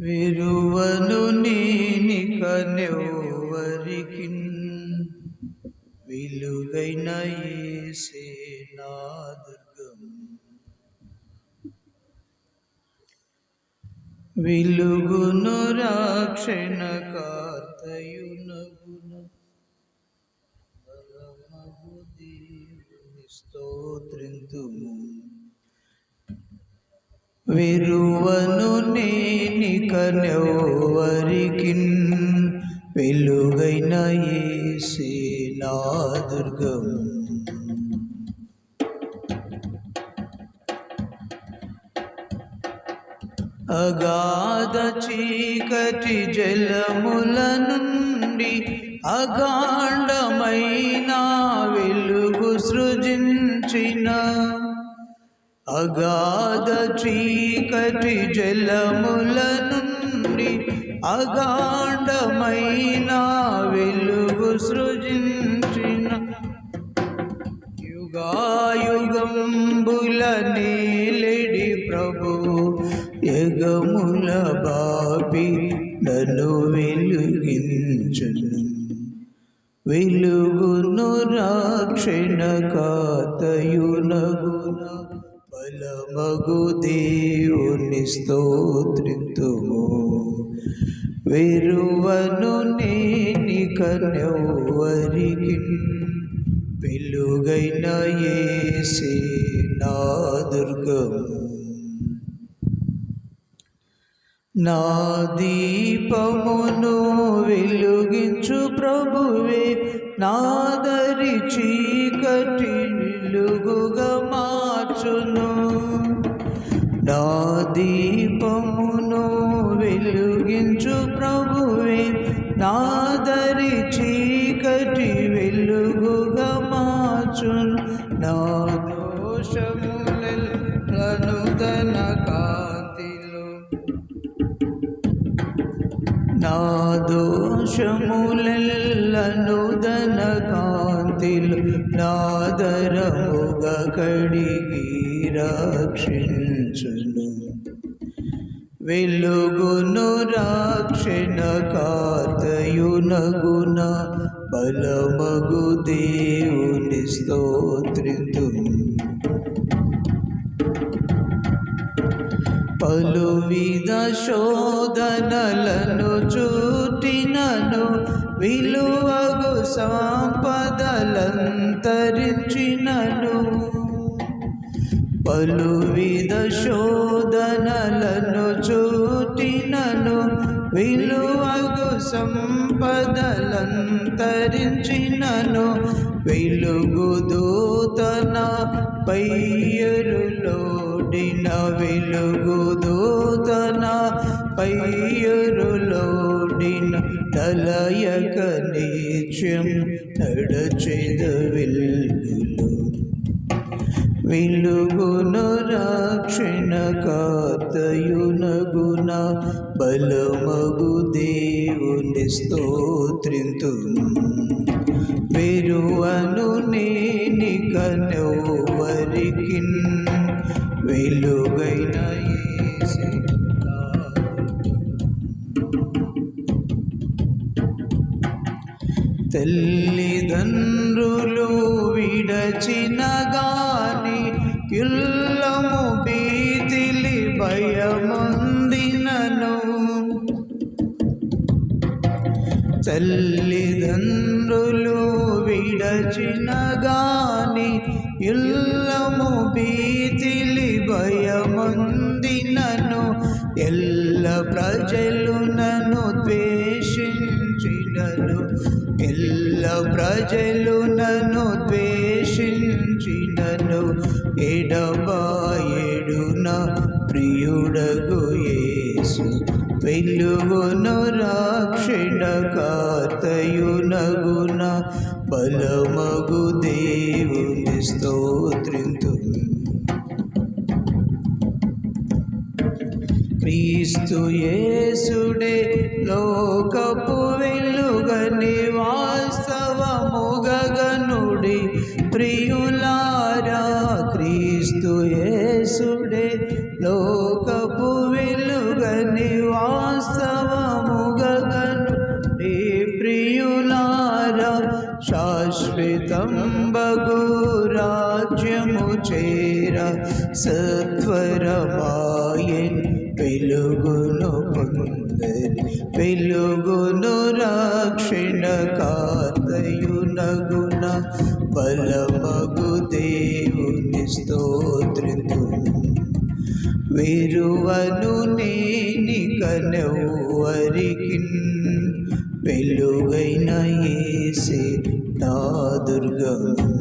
విరువను నేనిక నెవ్వరికి వెలుగైన యేసే నా రాక్షణ కార్తయునగున. పరమగు దేవుని స్తోత్రింతుము విలువను నేనిక నెవ్వరికి వెలుగైన యేసే నా దుర్గం. అగాధ చీకటి జలముల నుండి అగాండమైనా అగాధ చీకటి జలముల నుండి అగాండమైన వెలుగు సృజించిన యుగాయుగంబుల నేలెడి ప్రభు యగముల బాపి నన్ను వెలుగించును. వెలుగును రాక్షణ కాతయునగున. బలమగు దేవుని స్తోత్రితుము. వెరువను నేని కన్యవరికి వెలుగైన ఏసే నా దుర్గము. నా దీపమును వెలుగించు ప్రభువే నాదరి చీకటి వెలుగుగా మార్చును. నా దీపమును వెలుగించు ప్రభువే. నాదరి చీకటి వెలుగుగా మార్చును. నా దోషములను తన కాంతిలో. నా దోషములెల్లను దన దిల్ నాదరముగ కడిగి రక్షించును వెలుగును రాక్షణ కాతయునగున బలమగు దేవుని స్తోత్రిందు పలు విధ శోధనలను చూటినను విలువగు సా అంతరించినను పలు విధ శోధనలను చూటినను. విలువగు సంపదలంతరించినను. వెలుగు దూతన పయ్యరులోడిన వెలుగు దూతన పయ్యరులోడిన తలయక నిత్యం నడచెద వెలుగులో వెలుగును రాక్షణ కార్తయునగున బలమగు దేవుని స్తోత్రింతు వెరువను నేనిక నవ్వరికి వెలుగైన తల్లిదండ్రులు విడచిన గాని ఇల్లము భీతిలి భయముందినను. తల్లిదండ్రులు విడచిన గాని ఇల్లము పీతిలి భయముందినను. ఎల్ల ప్రజలు నన్ను ద్వే ప్రజలు నన్ను ద్వేషించినను. ఎడబాయేడున ప్రియుడగు యేసు. వెలుగును రాక్షణ కార్తయునగున బలమగు దేవుని స్తోత్రింతు. క్రీస్తు ఏ ప్రియులారా క్రీస్తు యేసుడే లోకపు వెలుగని వా వాస్తవముగను నీ ప్రియులారా శాశ్వతం బగు రాజ్యము చేర సత్వరమాయన్ వెలుగును పొందరి వెలుగును రక్షణ కాతయునగు బలమగు దేవుని స్తోత్రితును విరువను నేని కనవరికి వెలుగైన ఏసే నా దుర్గము.